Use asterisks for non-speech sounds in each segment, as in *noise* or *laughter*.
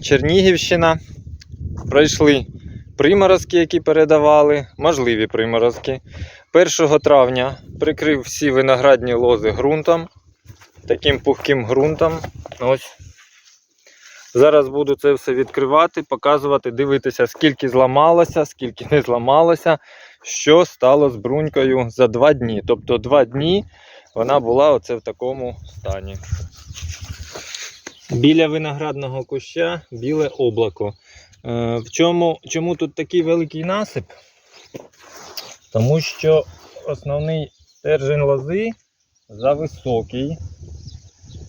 Чернігівщина. Пройшли приморозки, які передавали, можливі приморозки. 1 травня прикрив всі виноградні лози ґрунтом, таким пухким ґрунтом. Ось. Зараз буду це все відкривати, показувати, дивитися, скільки зламалося, скільки не зламалося, що стало з брунькою за два дні. Тобто два дні вона була оце в такому стані. Біля виноградного куща біле облако. Е, в чому, чому тут такий великий насип? Тому що основний стержень лози зависокий.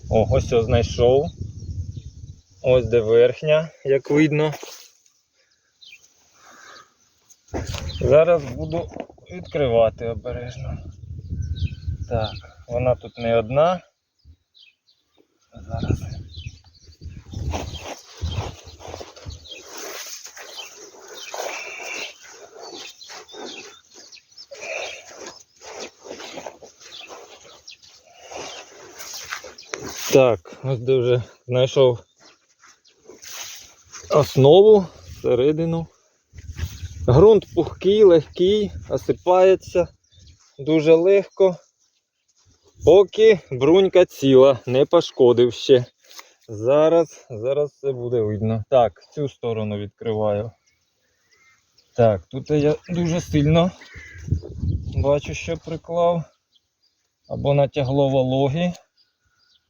О, ось його знайшов. Ось де верхня, як видно. Зараз буду відкривати обережно. Так, вона тут не одна. Так, ось де вже знайшов основу, середину. Грунт пухкий, легкий, осипається дуже легко. Поки брунька ціла, не пошкодив ще. Зараз, зараз це буде видно. Так, цю сторону відкриваю. Так, тут я дуже сильно бачу, що приклав. Або натягло вологи.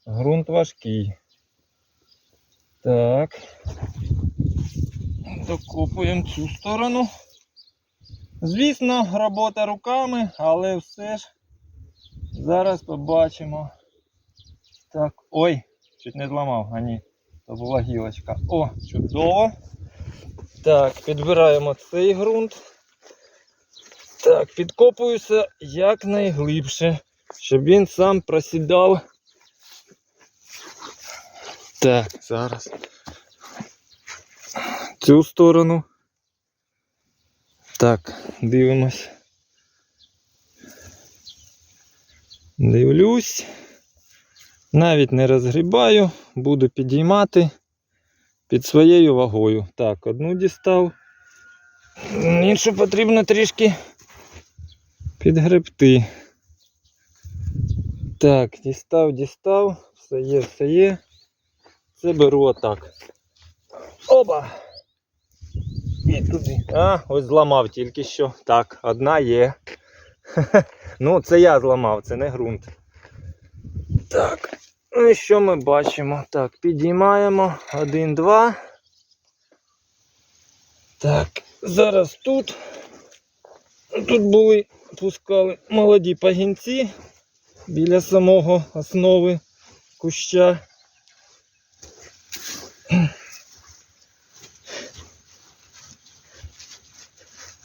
Грунт важкий. Так. Докопуємо цю сторону. Звісно, робота руками, але все ж зараз побачимо. Так, ой, чуть не зламав, а ні, то була гілочка. О, чудово. Так, підбираємо цей ґрунт. Так, підкопуюся якнайглибше, щоб він сам просідав. Так, зараз. Цю сторону. Так, дивимось. Дивлюсь. Навіть не розгрібаю, буду підіймати під своєю вагою. Так, одну дістав. Іншу потрібно трішки підгребти. Так, дістав, дістав, все є, все є. Це беру отак. Оба! І туди. А, ось зламав тільки що. Так, одна є. *laughs* ну, це я зламав, це не ґрунт. Так. Ну і що ми бачимо? Так, підіймаємо. Один, два. Так, зараз тут. Тут були, пускали молоді пагінці біля самого основи куща.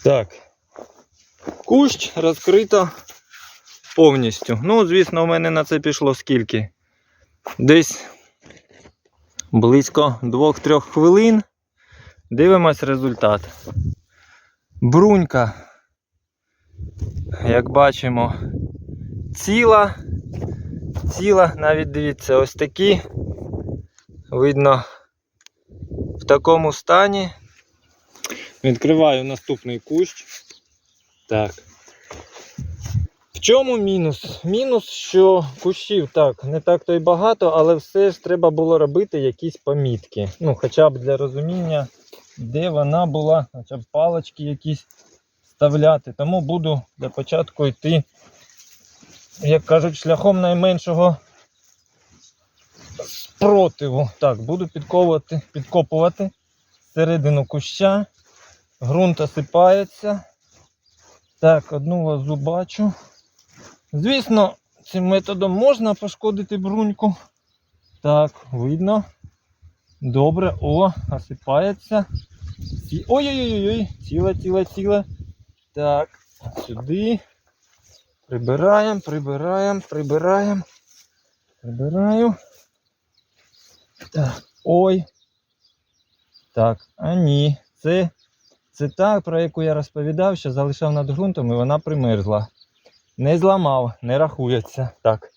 Так. Кущ розкрито повністю. Ну, звісно, у мене на це пішло скільки? Десь близько 2-3 хвилин. Дивимось результат. Брунька, як бачимо, ціла. Ціла, навіть дивіться, ось такі. Видно в такому стані. Відкриваю наступний кущ. Так. В чому мінус? Мінус, що кущів так, не так то й багато, але все ж треба було робити якісь помітки. Ну, хоча б для розуміння, де вона була, хоча б палочки якісь вставляти. Тому буду для початку йти, як кажуть, шляхом найменшого спротиву. Так, буду підковувати, підкопувати середину куща. Грунт осипається. Так, одну лозу бачу. Звісно, цим методом можна пошкодити бруньку. Так, видно. Добре, о, осипається. Ой-ой-ой, ціла, ціла, ціла. Так, сюди. Прибираємо, прибираємо, прибираємо. Прибираю. Так, ой. Так, а ні, це це та, про яку я розповідав, що залишав над ґрунтом і вона примерзла. Не зламав, не рахується. Так,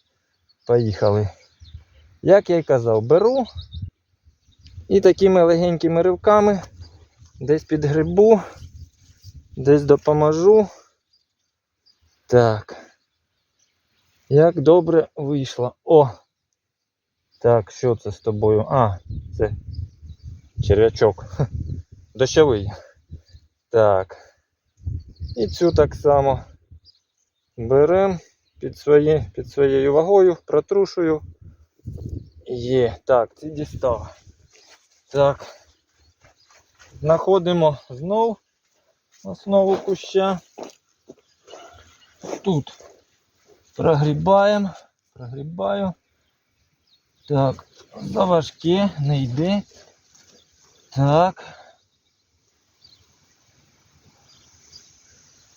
поїхали. Як я й казав, беру І такими легенькими ривками десь під грибу, десь допоможу. Так. Як добре вийшло. О! Так, що це з тобою? А, це черв'ячок. Дощовий. Так. І цю так само беремо під, свої, під своєю вагою, протрушую. Є. Так, ці дістав. Так. Знаходимо знов основу куща. Тут прогрібаємо, прогрібаю. Так, заважке, не йде. Так.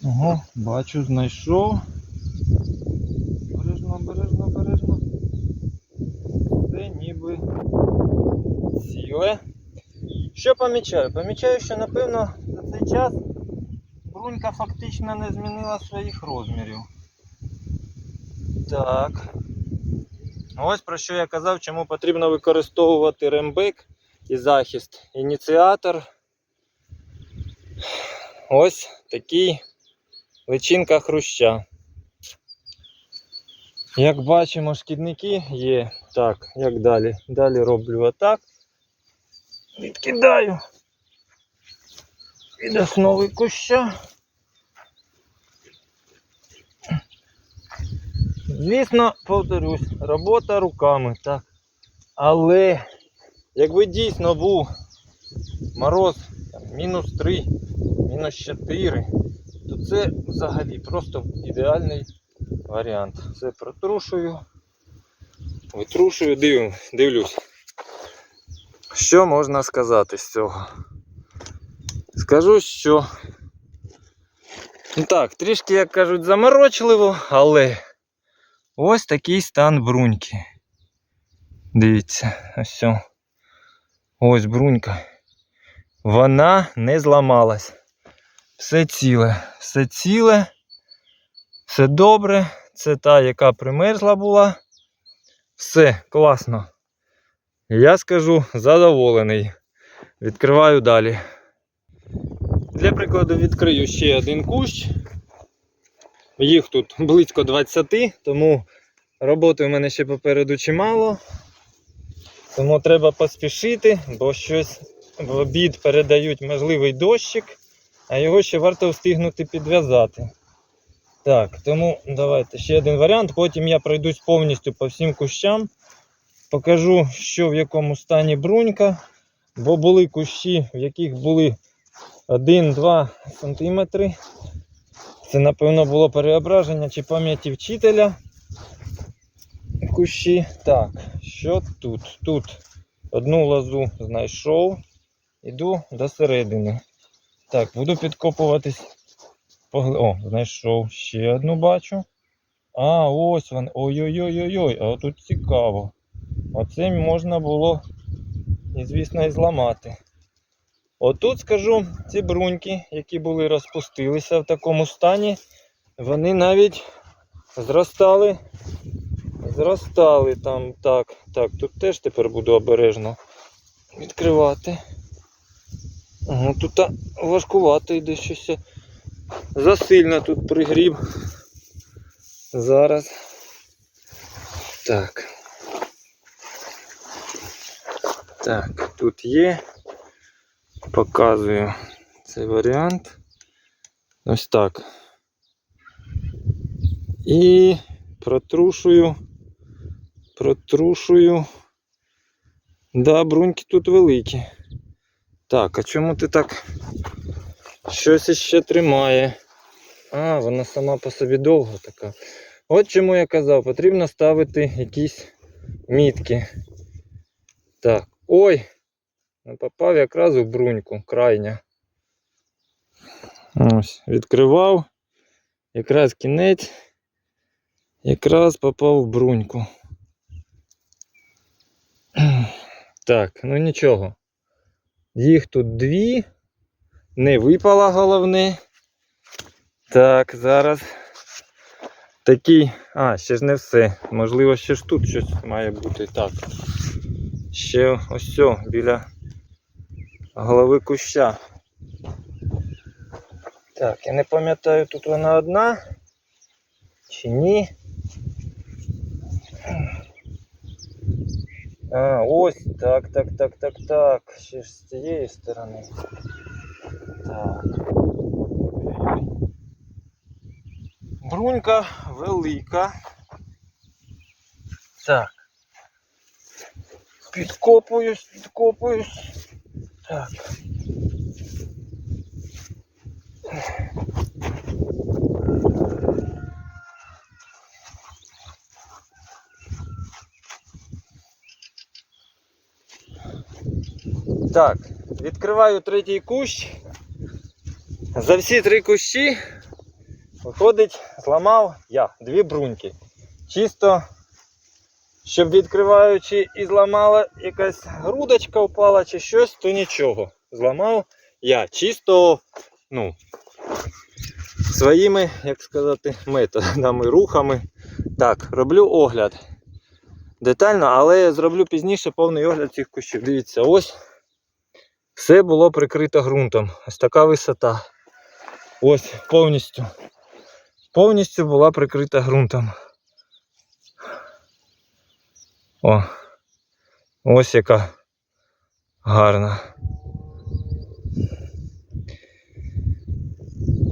Ого, бачу, знайшов. Обережно, обережно, обережно. Це ніби ціле. Що помічаю? Помічаю, що напевно за цей час брунька фактично не змінила своїх розмірів. Так. Ось про що я казав, чому потрібно використовувати рембик і захист. Ініціатор. Ось такий личинка хруща. Як бачимо, шкідники є. Так, як далі? Далі роблю отак. Відкидаю від основи куща. Звісно, повторюсь, робота руками, так. Але якби дійсно був мороз мінус 3, мінус 4, то це взагалі просто ідеальний варіант. Це протрушую, витрушую, дивлю, дивлюсь. Що можна сказати з цього? Скажу, що ну так, трішки, як кажуть, заморочливо, але ось такий стан бруньки. Дивіться, ось. Ось брунька. Вона не зламалась. Все ціле, все ціле, все добре. Це та, яка примерзла була. Все класно. Я скажу задоволений. Відкриваю далі. Для прикладу відкрию ще один кущ. Їх тут близько 20, тому роботи у мене ще попереду чимало. Тому треба поспішити, бо щось в обід передають можливий дощик, а його ще варто встигнути підв'язати. Так, тому давайте ще один варіант. Потім я пройдусь повністю по всім кущам. Покажу, що в якому стані брунька, бо були кущі, в яких були 1-2 см. Це, напевно, було переображення чи пам'яті вчителя. Кущі. Так, що тут? Тут одну лозу знайшов. Іду до середини. Так, буду підкопуватись. О, знайшов ще одну бачу. А, ось вони. Ой-ой-ой-ой-ой, а тут цікаво. Оце можна було, звісно, і зламати. Отут скажу, ці бруньки, які були розпустилися в такому стані, вони навіть зростали. Зростали там. Так, так, тут теж тепер буду обережно відкривати. Ага, тут важкувато йде щось. Засильно тут пригріб. Зараз. Так. Так, тут є. Показую цей варіант. Ось так. І протрушую. Протрушую. Да, бруньки тут великі. Так, а чому ти так щось іще тримає? А, вона сама по собі довго така. От чому я казав, потрібно ставити якісь мітки. Так, ой, ну, попав якраз у бруньку, крайня. Ось, відкривав. Якраз кінець. Якраз попав в бруньку. *clears throat* Так, ну нічого. Їх тут дві. Не випало головне. Так, зараз такий. А, ще ж не все. Можливо, ще ж тут щось має бути. Так. Ще ось цьо, біля голови куща. Так, я не пам'ятаю, тут вона одна чи ні. А, ось, так, так, так, так, так. Ще ж з цієї сторони. Так. Брунька велика. Так. Підкопуюсь, підкопуюсь. Так. Так, відкриваю третій кущ. За всі три кущі виходить, зламав я дві бруньки. Чисто, щоб відкриваючи і зламала якась грудочка впала чи щось, то нічого. Зламав я чисто, ну, своїми, як сказати, методами, рухами. Так, роблю огляд. Детально, але я зроблю пізніше повний огляд цих кущів. Дивіться, ось все було прикрито ґрунтом. Ось така висота. Ось повністю. Повністю була прикрита ґрунтом. О, ось яка гарна.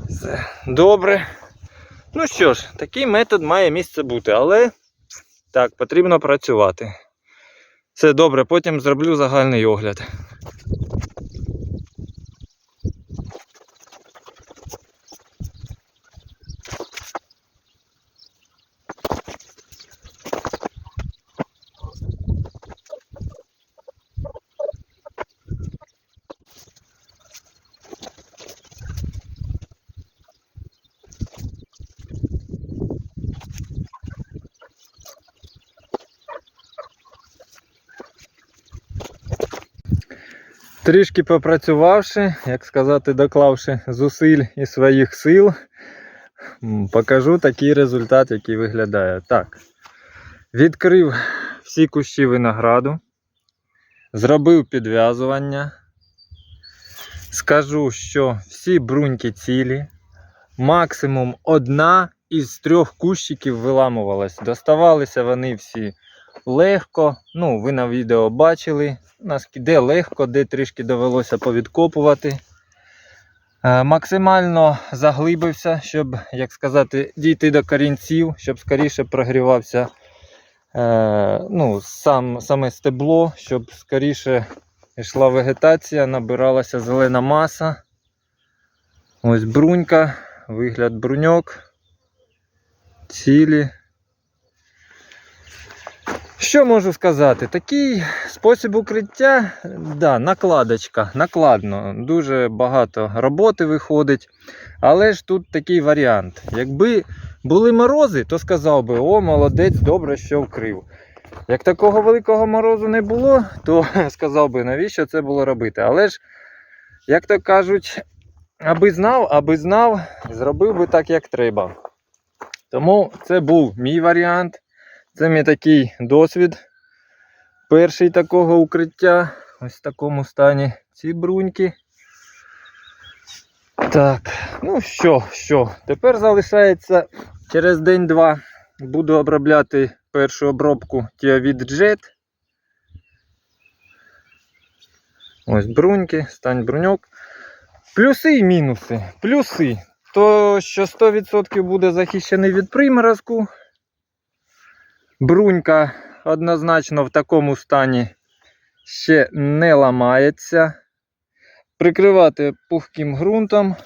Все добре. Ну що ж, такий метод має місце бути, але так, потрібно працювати. Все добре, потім зроблю загальний огляд. Трішки попрацювавши, як сказати, доклавши зусиль і своїх сил, покажу такий результат, який виглядає. Так. Відкрив всі кущі винограду, зробив підв'язування. Скажу, що всі бруньки цілі, максимум одна із трьох кущиків виламувалась. Доставалися вони всі легко. Ну, ви на відео бачили, де легко, де трішки довелося повідкопувати. Е, Максимально заглибився, щоб, як сказати, дійти до корінців, щоб скоріше прогрівався е, ну, сам, саме стебло, щоб скоріше йшла вегетація, набиралася зелена маса. Ось брунька, вигляд бруньок, цілі. Що можу сказати? Такий спосіб укриття, да, накладочка, накладно. Дуже багато роботи виходить. Але ж тут такий варіант. Якби були морози, то сказав би, о, молодець, добре, що вкрив. Як такого великого морозу не було, то *laughs* сказав би, навіщо це було робити. Але ж, як то кажуть, аби знав, аби знав, зробив би так, як треба. Тому це був мій варіант. Це мій такий досвід. Перший такого укриття. Ось в такому стані ці бруньки. Так, ну що, що, тепер залишається через день-два буду обробляти першу обробку Тіавід Jet. Ось бруньки, стань бруньок. Плюси і мінуси. Плюси. То, що 100% буде захищений від приморозку. Брунька однозначно в такому стані ще не ламається. Прикривати пухким ґрунтом.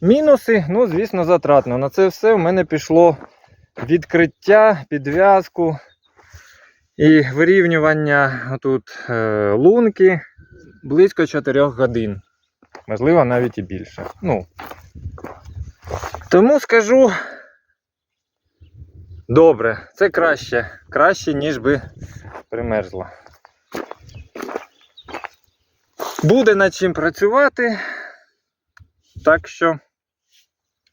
Мінуси, ну, звісно, затратно. На це все в мене пішло відкриття, підв'язку і вирівнювання тут е, лунки близько 4 годин. Можливо, навіть і більше. Ну, тому скажу. Добре, це краще. Краще, ніж би примерзла. Буде над чим працювати. Так що,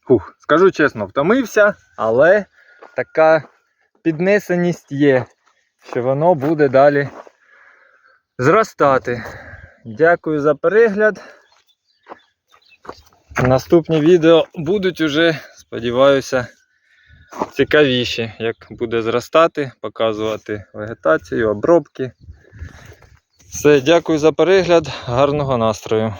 фух, скажу чесно, втомився, але така піднесеність є, що воно буде далі зростати. Дякую за перегляд. Наступні відео будуть уже, сподіваюся, цікавіші, як буде зростати, показувати вегетацію, обробки. Все, дякую за перегляд, гарного настрою.